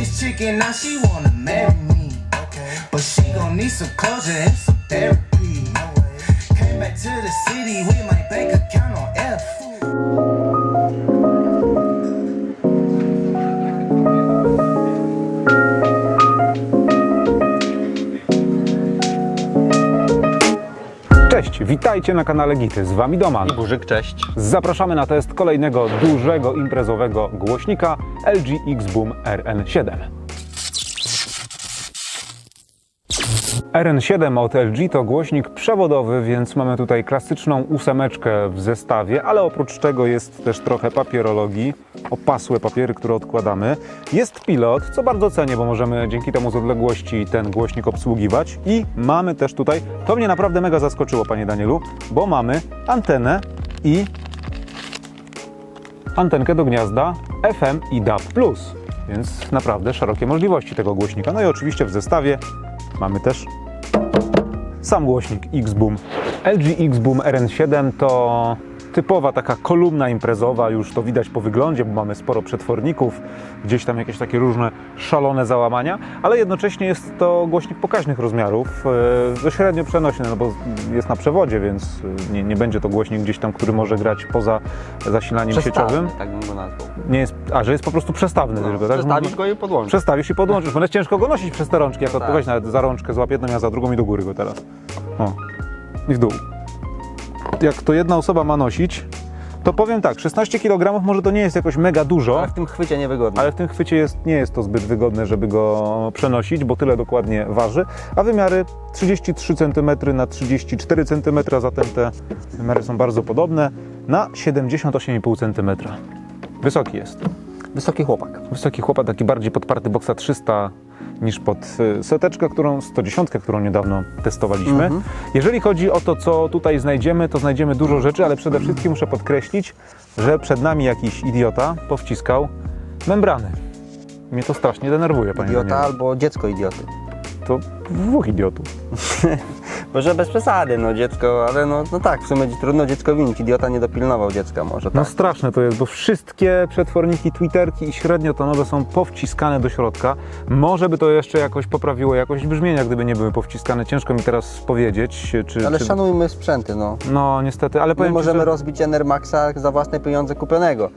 this chicken, now she wanna marry me. Okay. But she gon' need some closure and some therapy. No Came back to the city with my bank account on F. Cześć, witajcie na kanale Gity, z Wami Doman. I Burzyk, cześć. Zapraszamy na test kolejnego dużego imprezowego głośnika LG X-Boom RN7. RN7 od LG to głośnik przewodowy, więc mamy tutaj klasyczną ósemeczkę w zestawie, ale oprócz tego jest też trochę papierologii, opasłe papiery, które odkładamy. Jest pilot, co bardzo cenię, bo możemy dzięki temu z odległości ten głośnik obsługiwać. I mamy też tutaj, to mnie naprawdę mega zaskoczyło, panie Danielu, bo mamy antenę i antenkę do gniazda FM i DAB+. Więc naprawdę szerokie możliwości tego głośnika. No i oczywiście w zestawie mamy też sam głośnik X-Boom. LG X-Boom RN7 to typowa taka kolumna imprezowa, już to widać po wyglądzie, bo mamy sporo przetworników, gdzieś tam jakieś takie różne szalone załamania, ale jednocześnie jest to głośnik pokaźnych rozmiarów, e, średnio przenośny, no bo jest na przewodzie, więc e, nie, nie będzie to głośnik gdzieś tam, który może grać poza zasilaniem sieciowym. tak bym go nazwał. Nie jest, a, że jest po prostu przestawny No, tylko, tak? przestawisz go i podłączysz. Przestawisz i podłączysz, bo jest ciężko go nosić przez te rączki, jak No odpowiedź tak. nawet za rączkę złap jedną, ja za drugą i do góry go teraz. O. I w dół. Jak to jedna osoba ma nosić, to powiem tak, 16 kg może to nie jest jakoś mega dużo, Ale w tym chwycie niewygodnie. ale w tym chwycie jest, nie jest to zbyt wygodne, żeby go przenosić, bo tyle dokładnie waży, a wymiary 33 cm na 34 cm, zatem te wymiary są bardzo podobne, na 78,5 cm. Wysoki jest. Wysoki chłopak. Wysoki chłopak, taki bardziej podparty boksa 300 niż pod y, seteczkę, którą 110, którą niedawno testowaliśmy. Mhm. Jeżeli chodzi o to, co tutaj znajdziemy, to znajdziemy dużo rzeczy, ale przede wszystkim muszę podkreślić, że przed nami jakiś idiota powciskał membrany. Mnie to strasznie denerwuje, panie Idiota Danielu. albo dziecko idioty. To dwóch idiotów. Może bez przesady, no dziecko, ale no, no tak, w sumie trudno dziecko winić. Idiota nie dopilnował dziecka może, No tak. straszne to jest, bo wszystkie przetworniki, twitterki i średniotonowe są powciskane do środka. Może by to jeszcze jakoś poprawiło jakość brzmienia, gdyby nie były powciskane. Ciężko mi teraz powiedzieć, czy... Ale czy... szanujmy sprzęty, no. No niestety, ale My powiem ci, możemy że... rozbić Enermaxa za własne pieniądze kupionego,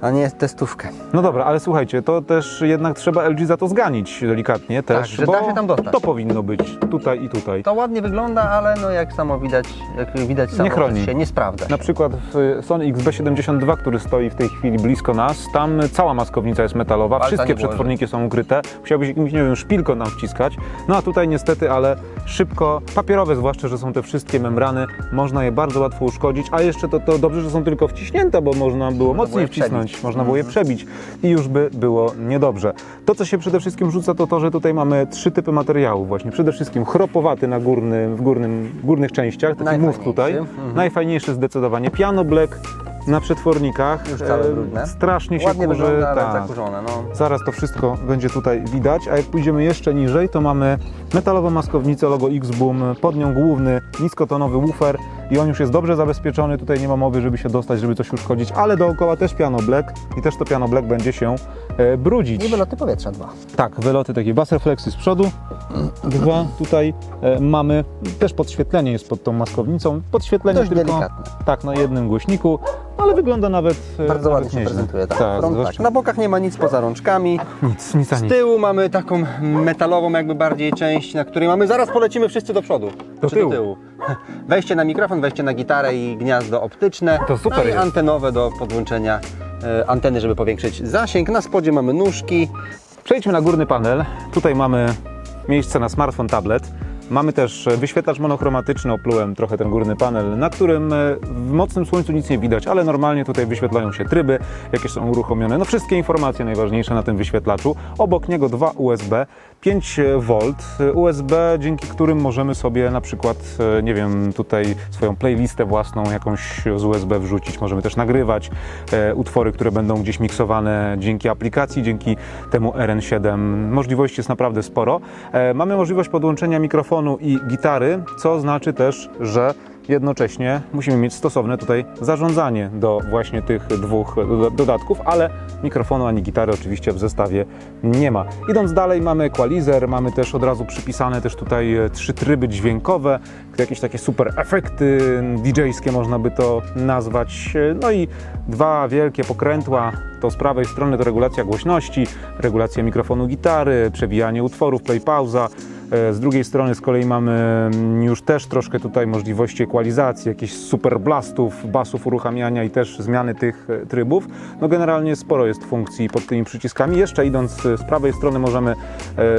a nie testówkę. No dobra, ale słuchajcie, to też jednak trzeba LG za to zganić delikatnie też, że bo da się tam dostać. to powinno być tutaj i tutaj. To ładnie wygląda, ale no jak samo widać, jak widać samo chroni. się nie sprawdza. Na przykład w Sony XB72, który stoi w tej chwili blisko nas, tam cała maskownica jest metalowa, Palca wszystkie nie włoży. przetworniki są ukryte, musiałbyś jakimś, nie wiem, szpilką tam wciskać. No a tutaj niestety, ale szybko, papierowe zwłaszcza, że są te wszystkie membrany, można je bardzo łatwo uszkodzić, a jeszcze to, to dobrze, że są tylko wciśnięte, bo można było mocniej było je wcisnąć, można było je Mhm. przebić i już by było niedobrze. To, co się przede wszystkim rzuca, to to, że tutaj mamy trzy typy materiałów właśnie. Przede wszystkim chropowaty na górnym, w górnym, w górnych częściach, taki mów tutaj. Mhm. Najfajniejszy zdecydowanie. Piano black na przetwornikach. Już całe brudne. Strasznie się Ładnie kurzy. wygląda, tak. zakurzone, no. Zaraz to wszystko będzie tutaj widać, a jak pójdziemy jeszcze niżej, to mamy metalową maskownicę logo X-Boom, pod nią główny niskotonowy woofer i on już jest dobrze zabezpieczony, tutaj nie ma mowy, żeby się dostać, żeby coś uszkodzić, ale dookoła też piano black i też to piano black będzie się e, brudzić. I wyloty powietrza dwa. Tak, wyloty takie Baserflexy z przodu. Dwa tutaj e, mamy, też podświetlenie jest pod tą maskownicą. Podświetlenie Dość tylko delikatne. tak na jednym głośniku, ale wygląda nawet e, Bardzo nawet ładnie się nieźle. prezentuje, tak? Tak, Front, zwłaszcza tak. Na bokach nie ma nic poza rączkami. nic, nic a Z nic. tyłu mamy taką metalową jakby bardziej część, na której mamy, zaraz polecimy wszyscy do przodu. Do Czy tyłu. do tyłu. Wejście na mikrofon, wejście na gitarę i gniazdo optyczne. To super no i jest. antenowe do podłączenia e, anteny, żeby powiększyć zasięg. Na spodzie mamy nóżki. Przejdźmy na górny panel. Tutaj mamy miejsce na smartfon, tablet. Mamy też e, wyświetlacz monochromatyczny, oplułem trochę ten górny panel, na którym e, w mocnym słońcu nic nie widać, ale normalnie tutaj wyświetlają się tryby, jakie są uruchomione. No wszystkie informacje najważniejsze na tym wyświetlaczu. Obok niego dwa USB, 5V USB, dzięki którym możemy sobie na przykład, e, nie wiem, tutaj swoją playlistę własną jakąś z USB wrzucić. Możemy też nagrywać e, utwory, które będą gdzieś miksowane dzięki aplikacji, dzięki temu RN7. Możliwości jest naprawdę sporo. E, mamy możliwość podłączenia mikrofonu i gitary, co znaczy też, że jednocześnie musimy mieć stosowne tutaj zarządzanie do właśnie tych dwóch doda- dodatków, ale mikrofonu ani gitary oczywiście w zestawie nie ma. Idąc dalej mamy equalizer, mamy też od razu przypisane też tutaj e, trzy tryby dźwiękowe, jakieś takie super efekty DJ-skie można by to nazwać. E, No i dwa wielkie pokrętła, to z prawej strony to regulacja głośności, regulacja mikrofonu gitary, przebijanie utworów, play pauza. E, Z drugiej strony z kolei mamy mm, już też troszkę tutaj możliwości ekwalizacji, jakichś super blastów, basów uruchamiania i też zmiany tych e, trybów. No generalnie sporo jest funkcji pod tymi przyciskami. Jeszcze idąc e, z prawej strony możemy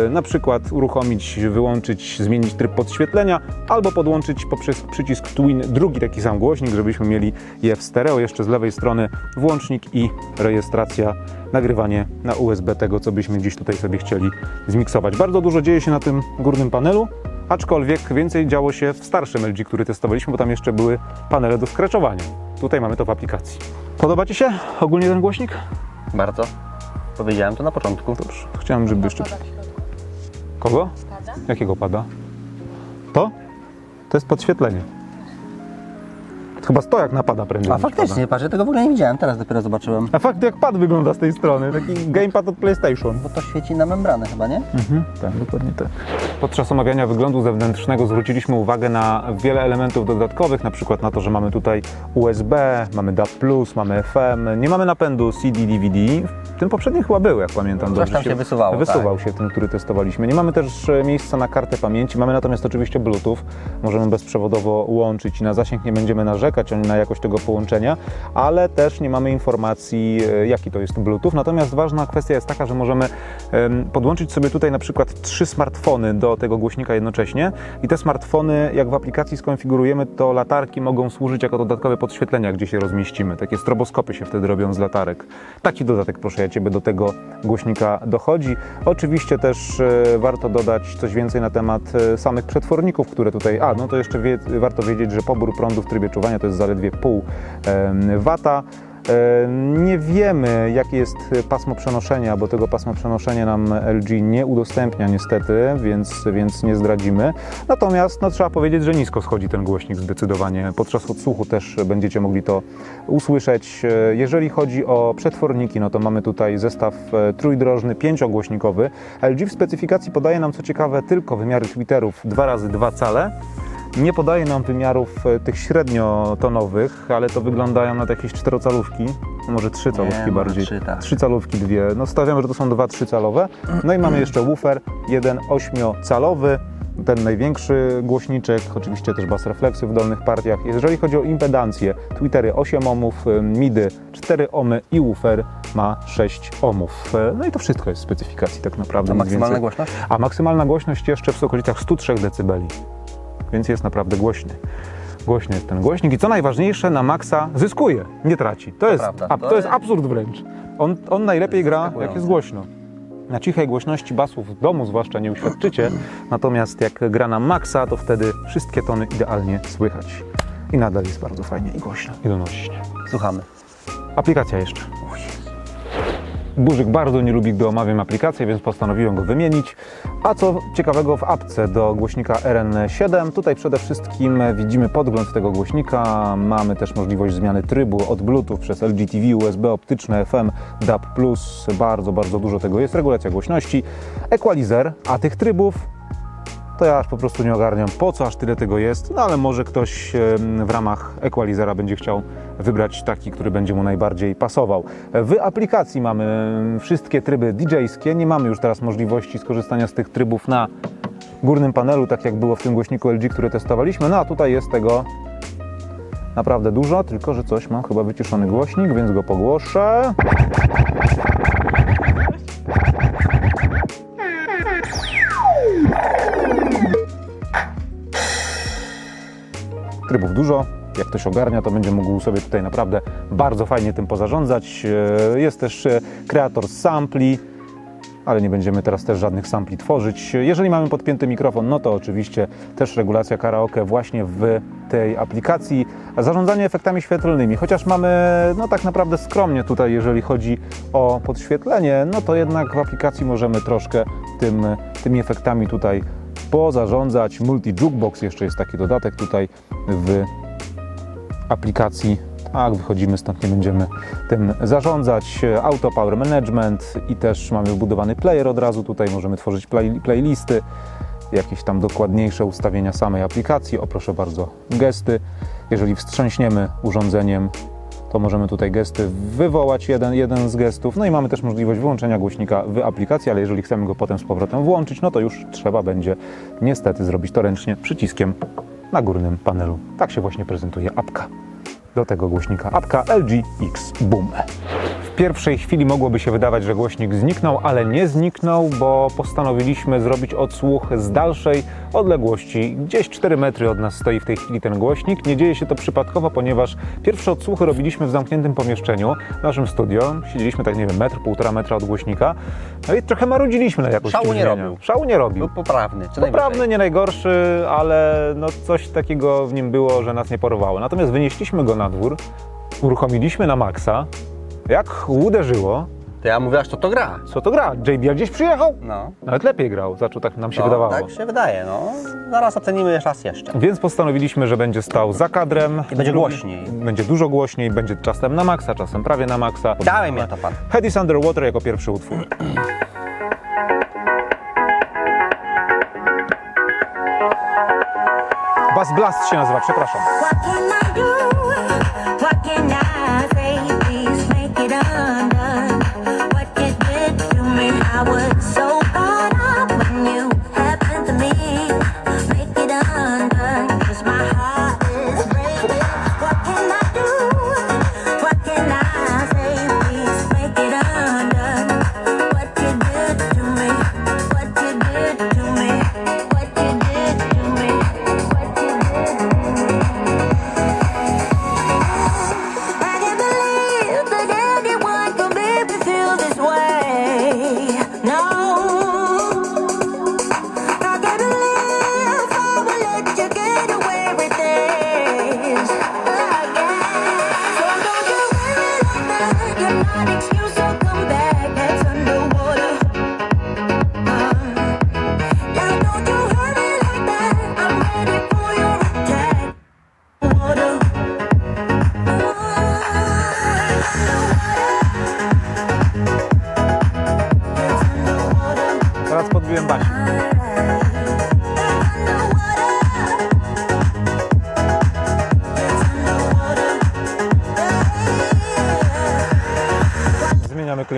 na przykład uruchomić, wyłączyć, zmienić tryb podświetlenia albo podłączyć poprzez przycisk Twin drugi taki sam głośnik, żebyśmy mieli je w stereo. Jeszcze z lewej strony włącznik i rejestracja, nagrywanie na USB tego, co byśmy gdzieś tutaj sobie chcieli zmiksować. Bardzo dużo dzieje się na tym górnym panelu, aczkolwiek więcej działo się w starszym LG, który testowaliśmy, bo tam jeszcze były panele do skraczowania. Tutaj mamy to w aplikacji. Podoba Ci się ogólnie ten głośnik? Bardzo. Powiedziałem to na początku. Dobrze, chciałem, żeby jeszcze... Kogo? Jakiego pada? To? To jest podświetlenie. Chyba sto jak napada prędzej. A niż faktycznie, patrz, ja tego w ogóle nie widziałem, teraz dopiero zobaczyłem. Pada. A fakt jak pad wygląda z tej strony, taki gamepad od PlayStation. Bo to świeci na membranę chyba, nie? Mhm, tak, dokładnie tak. Podczas omawiania wyglądu zewnętrznego zwróciliśmy uwagę na wiele elementów dodatkowych, na przykład na to, że mamy tutaj USB, mamy DAB+, mamy FM, nie mamy napędu CD-DVD. W tym poprzednim chyba był, jak pamiętam Coś tam się wysuwało, Wysuwał się ten, który testowaliśmy. Nie mamy też e, miejsca na kartę pamięci, mamy natomiast oczywiście Bluetooth. Możemy bezprzewodowo łączyć i na zasięg nie będziemy narzekać ani na jakość tego połączenia, ale też nie mamy informacji, e, jaki to jest Bluetooth. Natomiast ważna kwestia jest taka, że możemy em, podłączyć sobie tutaj na przykład trzy smartfony do tego głośnika jednocześnie i te smartfony, jak w aplikacji skonfigurujemy, to latarki mogą służyć jako dodatkowe podświetlenia, gdzie się rozmieścimy. Takie stroboskopy się wtedy robią z latarek. Taki dodatek, proszę ja Ciebie, do tego głośnika dochodzi. Oczywiście też e, warto dodać coś więcej na temat e, samych przetworników, które tutaj... A, no to jeszcze wie, warto wiedzieć, że pobór prądu w trybie czuwania to jest zaledwie pół wata. E, Nie wiemy, jakie jest pasmo przenoszenia, bo tego pasma przenoszenia nam LG nie udostępnia niestety, więc, więc nie zdradzimy. Natomiast no, trzeba powiedzieć, że nisko schodzi ten głośnik zdecydowanie. Podczas odsłuchu też będziecie mogli to usłyszeć. E, Jeżeli chodzi o przetworniki, no to mamy tutaj zestaw e, trójdrożny, pięciogłośnikowy. LG w specyfikacji podaje nam, co ciekawe, tylko wymiary tweeterów 2 razy 2 cale. Nie podaje nam wymiarów e, tych średniotonowych, ale to wyglądają na jakieś czterocalówki, no może trzy calówki może bardziej. trzy, tak. Trzy calówki, dwie. No stawiamy, że to są dwa trzycalowe. No i mamy jeszcze woofer, jeden ośmiocalowy, ten największy głośniczek, oczywiście też bas refleksy w dolnych partiach. Jeżeli chodzi o impedancję, Twittery 8 ohmów, y, midy 4 ohmy i woofer ma 6 ohmów. E, No i to wszystko jest w specyfikacji tak naprawdę. A maksymalna głośność? A maksymalna głośność jeszcze w okolicach 103 dB, więc jest naprawdę głośny. Głośny jest ten głośnik i co najważniejsze, na maksa zyskuje, nie traci. To, jest, prawda. a, To to jest jest- absurd wręcz. On, on najlepiej gra, jak jest głośno. Na cichej głośności basów w domu zwłaszcza nie uświadczycie, natomiast jak gra na maksa, to wtedy wszystkie tony idealnie słychać. I nadal jest bardzo fajnie i głośno i donośnie. Słuchamy. Aplikacja jeszcze. Burzyk bardzo nie lubi, gdy omawiam aplikację, więc postanowiłem go wymienić. A co ciekawego w apce do głośnika RN7? Tutaj przede wszystkim widzimy podgląd tego głośnika. Mamy też możliwość zmiany trybu od Bluetooth przez LG TV, USB optyczne, FM, DAB+. Bardzo, bardzo dużo tego jest. Regulacja głośności, equalizer, a tych trybów to ja aż po prostu nie ogarniam, po co aż tyle tego jest, no ale może ktoś w ramach equalizera będzie chciał wybrać taki, który będzie mu najbardziej pasował. W aplikacji mamy wszystkie tryby DJ-skie, nie mamy już teraz możliwości skorzystania z tych trybów na górnym panelu, tak jak było w tym głośniku LG, który testowaliśmy, no a tutaj jest tego naprawdę dużo, tylko że coś mam chyba wyciszony głośnik, więc go pogłoszę. Trybów dużo. Jak ktoś ogarnia, to będzie mógł sobie tutaj naprawdę bardzo fajnie tym pozarządzać. E, Jest też e, kreator sampli, ale nie będziemy teraz też żadnych sampli tworzyć. Jeżeli mamy podpięty mikrofon, no to oczywiście też regulacja karaoke właśnie w tej aplikacji. Zarządzanie efektami świetlnymi, chociaż mamy no tak naprawdę skromnie tutaj, jeżeli chodzi o podświetlenie, no to jednak w aplikacji możemy troszkę tym, tymi efektami tutaj pozarządzać. Multi Jukebox jeszcze jest taki dodatek tutaj w aplikacji. Tak, wychodzimy stąd, nie będziemy tym zarządzać. Auto Power Management i też mamy wbudowany player od razu. Tutaj możemy tworzyć play, playlisty, jakieś tam dokładniejsze ustawienia samej aplikacji. O proszę bardzo, gesty. Jeżeli wstrząśniemy urządzeniem, to możemy tutaj gesty wywołać, jeden, jeden z gestów. No i mamy też możliwość wyłączenia głośnika w aplikacji, ale jeżeli chcemy go potem z powrotem włączyć, no to już trzeba będzie niestety zrobić to ręcznie przyciskiem na górnym panelu. Tak się właśnie prezentuje apka do tego głośnika. Apka LG X Boom. W pierwszej chwili mogłoby się wydawać, że głośnik zniknął, ale nie zniknął, bo postanowiliśmy zrobić odsłuch z dalszej odległości. Gdzieś 4 metry od nas stoi w tej chwili ten głośnik. Nie dzieje się to przypadkowo, ponieważ pierwsze odsłuchy robiliśmy w zamkniętym pomieszczeniu, w naszym studio. Siedzieliśmy tak, nie wiem, metr, półtora metra od głośnika. No i trochę marudziliśmy na jakość Szału nie brzmienia. robił. Szału nie robił. Był poprawny, czy Poprawny, najwyżej. nie najgorszy, ale no coś takiego w nim było, że nas nie porwało. Natomiast wynieśliśmy go na dwór, uruchomiliśmy na maksa. Jak uderzyło, To ja mówię, aż to to gra. co to gra? JBL gdzieś przyjechał? No. Nawet lepiej grał, zaczął tak nam się no, wydawało. Tak się wydaje, no. Zaraz ocenimy raz jeszcze. Więc postanowiliśmy, że będzie stał za kadrem. I będzie głośniej. Będzie dużo głośniej, będzie czasem na maksa, czasem prawie na maksa. Dałem mnie to pan. Head is Underwater jako pierwszy utwór. Bass Blast się nazywa, przepraszam. What can I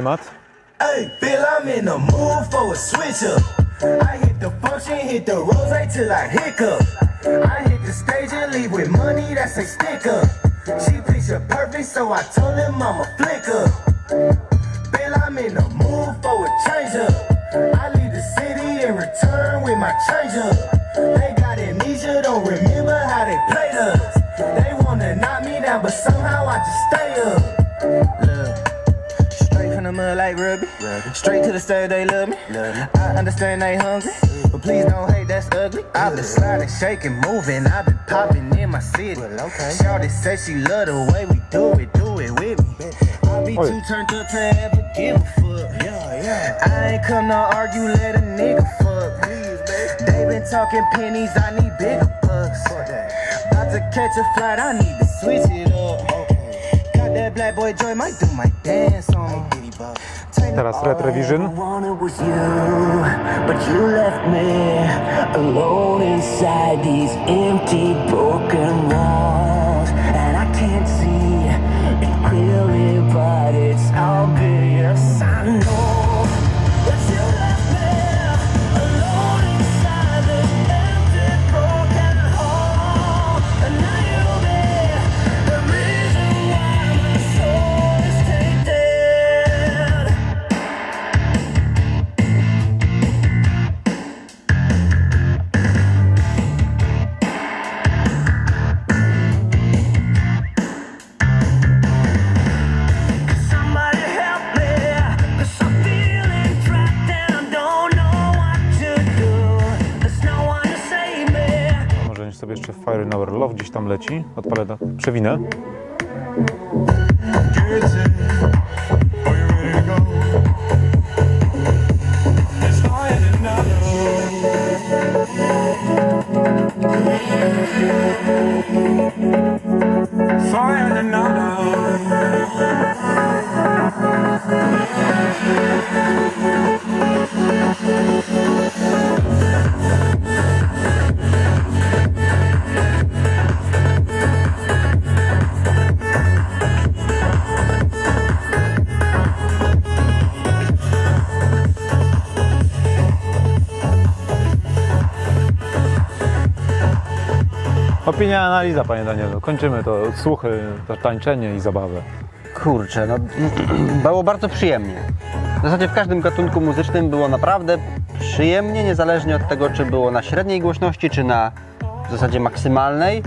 Klimat. Hey, Bill, I'm in the mood for a switch up. I hit the function, hit the rose till I hiccup. I hit the stage and leave with money that's a sticker. She picture perfect, so I told him I'm a flicker. Bill, I'm in the mood for a change up. I leave the city and return with my change up. They got amnesia, don't remember how they played us. They wanna knock me down, but somehow I just stay up. Look. Straight from the mud like Ruby. Straight to the stud, they love me. I understand they hungry, but please don't hate, that's ugly. I've been sliding, shaking, moving. I've been popping in my city. okay Shawty said she love the way we do it, do it with me. I'll be too turned up to ever give a fuck. Yeah, yeah. I ain't come to argue, let a nigga fuck. They been talking pennies, I need bigger bucks. About to catch a flight, I need to switch it up. Got that black boy joy, might do my dance on me. Teraz Retrovision. But gdzieś tam leci. Odpalę. Przewinę. Opinia, analiza, panie Danielu. Kończymy to słuchy, to tańczenie i zabawę. Kurczę, no było bardzo przyjemnie. W zasadzie w każdym gatunku muzycznym było naprawdę przyjemnie, niezależnie od tego, czy było na średniej głośności, czy na w zasadzie maksymalnej.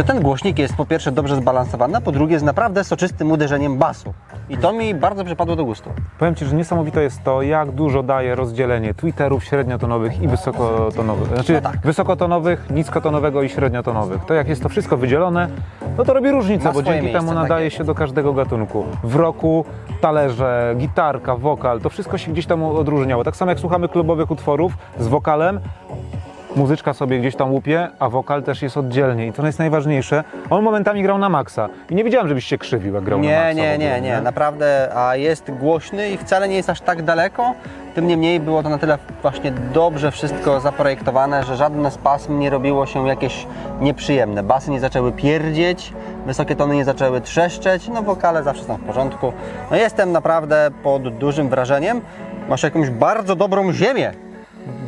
To ten głośnik jest po pierwsze dobrze zbalansowany, a po drugie z naprawdę soczystym uderzeniem basu. I to mi bardzo przypadło do gustu. Powiem Ci, że niesamowite jest to, jak dużo daje rozdzielenie Twitterów średniotonowych i wysokotonowych. Znaczy No tak. wysokotonowych, niskotonowego i średniotonowych. To jak jest to wszystko wydzielone, no to robi różnicę, Ma bo dzięki miejsce, temu tak nadaje się do każdego gatunku. W roku, talerze, gitarka, wokal, to wszystko się gdzieś tam odróżniało. Tak samo jak słuchamy klubowych utworów z wokalem, muzyczka sobie gdzieś tam łupie, a wokal też jest oddzielnie i to jest najważniejsze. On momentami grał na maksa i nie wiedziałem, żebyś się krzywił, jak grał na Nie, maksa. w nie, ogóle, nie, nie, naprawdę, a jest głośny i wcale nie jest aż tak daleko. Tym niemniej było to na tyle właśnie dobrze wszystko zaprojektowane, że żadne z pasm nie robiło się jakieś nieprzyjemne. Basy nie zaczęły pierdzieć, wysokie tony nie zaczęły trzeszczeć, no wokale zawsze są w porządku. No jestem naprawdę pod dużym wrażeniem. Masz jakąś bardzo dobrą ziemię.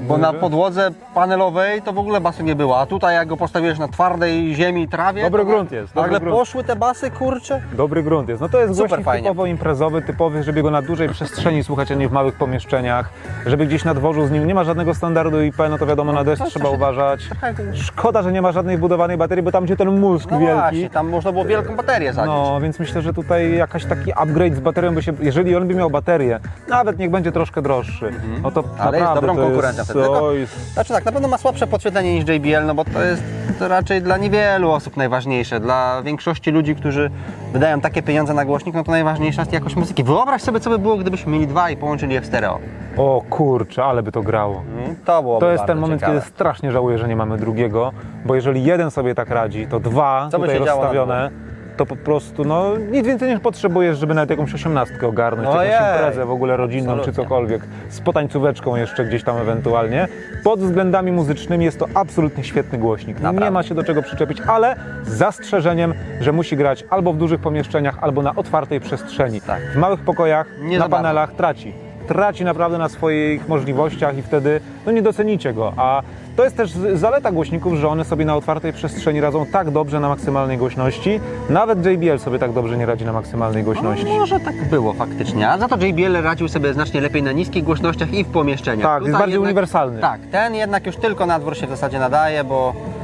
Bo na podłodze panelowej to w ogóle basu nie było, a tutaj jak go postawiłeś na twardej ziemi, trawie... Dobry to grunt jest, dobry Nagle grunt. poszły te basy, kurcze. Dobry grunt jest. No to jest Super głośnik fajnie. typowo imprezowy, typowy, żeby go na dużej przestrzeni słuchać, a nie w małych pomieszczeniach. Żeby gdzieś na dworzu z nim nie ma żadnego standardu IP, no to wiadomo, na deszcz to trzeba uważać. Szkoda, że nie ma żadnej wbudowanej baterii, bo tam gdzie ten mózg No wielki. właśnie, tam można było wielką baterię zadzieć. No, więc myślę, że tutaj jakaś taki upgrade z baterią by się, jeżeli on by miał baterię, nawet niech będzie troszkę droższy, no to. Ale jest naprawdę dobrą to konkurencją. Tylko- Znaczy tak, na pewno ma słabsze podświetlenie niż JBL, no bo to jest to raczej dla niewielu osób najważniejsze. Dla większości ludzi, którzy wydają takie pieniądze na głośnik, no to najważniejsza jest jakość muzyki. Wyobraź sobie, co by było, gdybyśmy mieli dwa i połączyli je w stereo. o kurczę, ale by to grało. Mm, To byłoby To jest ten moment, ciekawe. kiedy strasznie żałuję, że nie mamy drugiego, bo jeżeli jeden sobie tak radzi, to dwa Co by tutaj się działo na rozstawione, to po prostu no nic więcej niż potrzebujesz, żeby nawet jakąś osiemnastkę ogarnąć, czy jakąś Ojej. imprezę w ogóle rodzinną, czy Absolutnie. cokolwiek, z potańcóweczką jeszcze gdzieś tam ewentualnie. Pod względami muzycznymi jest to absolutnie świetny głośnik. Naprawdę. Nie ma się do czego przyczepić, ale z zastrzeżeniem, że musi grać albo w dużych pomieszczeniach, albo na otwartej przestrzeni. Tak. W małych pokojach, Nie na panelach traci. Traci naprawdę na swoich możliwościach i wtedy no nie docenicie go. A to jest też zaleta głośników, że one sobie na otwartej przestrzeni radzą tak dobrze na maksymalnej głośności. Nawet JBL sobie tak dobrze nie radzi na maksymalnej głośności. No, może tak było faktycznie, a za to JBL radził sobie znacznie lepiej na niskich głośnościach i w pomieszczeniach. Tak, jest bardziej uniwersalny. Tak, ten jednak już tylko na dwór się w zasadzie nadaje, bo no,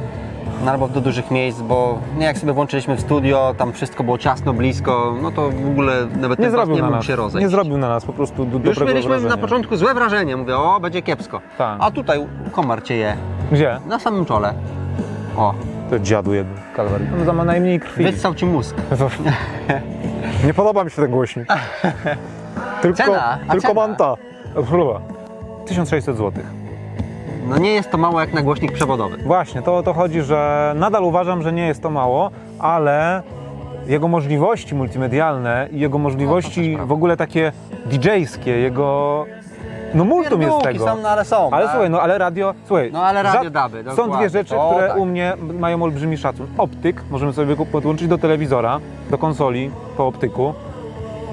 albo do dużych miejsc, bo nie jak sobie włączyliśmy w studio, tam wszystko było ciasno, blisko, no to w ogóle nawet Nie zrobił nie mógł nas. się rozejść. Nie zrobił na nas po prostu do, Już mieliśmy wrażenia. na początku złe wrażenie, mówię, o, będzie kiepsko. Tak. A tutaj komar cię je, Gdzie? na samym czole. O, To dziadu jeden. Kalwarii. On za ma najmniej krwi. wyssał ci mózg. Nie podoba mi się ten głośnik. tylko Cena, tylko cena? manta. Próba. 1600 zł. No nie jest to mało jak na głośnik przewodowy. Właśnie, to o to chodzi, że nadal uważam, że nie jest to mało, ale jego możliwości multimedialne i jego możliwości prawda. w ogóle takie DJ-skie, jego... No multum jest tego. są, no ale są. Ale tak? słuchaj, no ale radio, słuchaj. No, ale radio duby, Są dwie rzeczy, to które tak. u mnie mają olbrzymi szacun. Optyk, możemy sobie podłączyć do telewizora, do konsoli po optyku.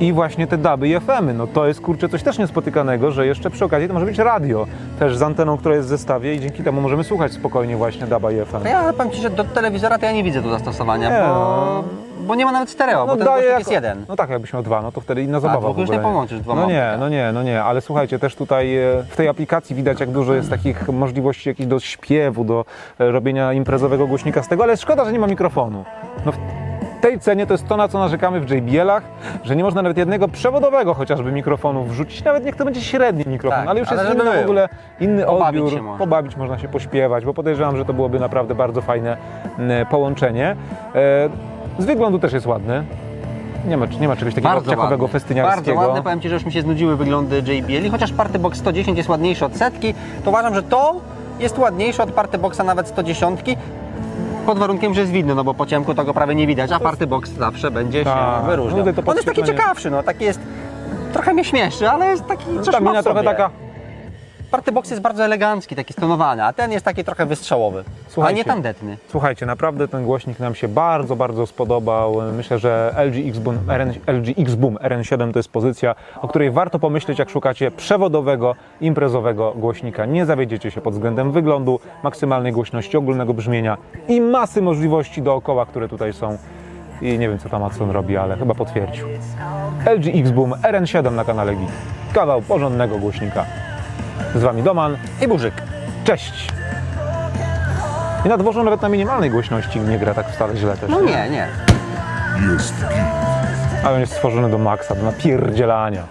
I właśnie te duby i FM-y, no to jest kurczę coś też niespotykanego, że jeszcze przy okazji to może być radio, też z anteną, która jest w zestawie i dzięki temu możemy słuchać spokojnie właśnie duba i FM. To ja powiem Ci, że do telewizora to ja nie widzę tu zastosowania, Nie, bo, no. bo nie ma nawet stereo, bo ten głośnik jako- jest jeden. No tak, jakbyś miał dwa, no to wtedy inna zabawa dwóch w już nie połączysz dwoma No nie, optykami. no nie, no nie, ale słuchajcie, też tutaj e, w tej aplikacji widać, jak dużo jest takich możliwości jakichś do śpiewu, do e, robienia imprezowego głośnika z tego, ale szkoda, że nie ma mikrofonu. No tej cenie to jest to, na co narzekamy w JBL-ach, że nie można nawet jednego przewodowego chociażby mikrofonu wrzucić, nawet niech to będzie średni mikrofon, Tak, ale już ale jest żeby inny w był. ogóle inny Pobawić odbiór, się można. pobawić można się, pośpiewać, bo podejrzewam, że to byłoby naprawdę bardzo fajne m, połączenie. E, Z wyglądu też jest ładny. Nie ma, nie ma czegoś takiego Bardzo ciekawego, ładny. festyniarskiego. Bardzo ładny, powiem Ci, że już mi się znudziły wyglądy JBL i chociaż Party Box 110 jest ładniejszy od setki, to uważam, że to jest ładniejsze od Party Boxa nawet 110. Pod warunkiem, że jest widno, no bo po ciemku to go prawie nie widać, a Party Box zawsze będzie Tak, się wyróżniał. no tutaj to On jest taki podświetlenie- ciekawszy, no taki jest, trochę mnie śmieszy, ale jest taki coś Ta ma mina w sobie. trochę taka Party Box jest bardzo elegancki, taki stonowany, a ten jest taki trochę wystrzałowy, a nie tandetny. Słuchajcie, naprawdę ten głośnik nam się bardzo, bardzo spodobał. Myślę, że LG X-Boom RN, LG X-Boom RN7 to jest pozycja, o której warto pomyśleć, jak szukacie przewodowego, imprezowego głośnika. Nie zawiedziecie się pod względem wyglądu, maksymalnej głośności, ogólnego brzmienia i masy możliwości dookoła, które tutaj są. I nie wiem, co tam Matson robi, ale chyba potwierdził. LG X-Boom RN7 na kanale Geek. Kawał porządnego głośnika. Z Wami Doman. I burzyk. Cześć! I na dworzu nawet na minimalnej głośności nie gra tak wcale źle też. No nie, nie. Ale on jest stworzony do maksa, do napierdzielania.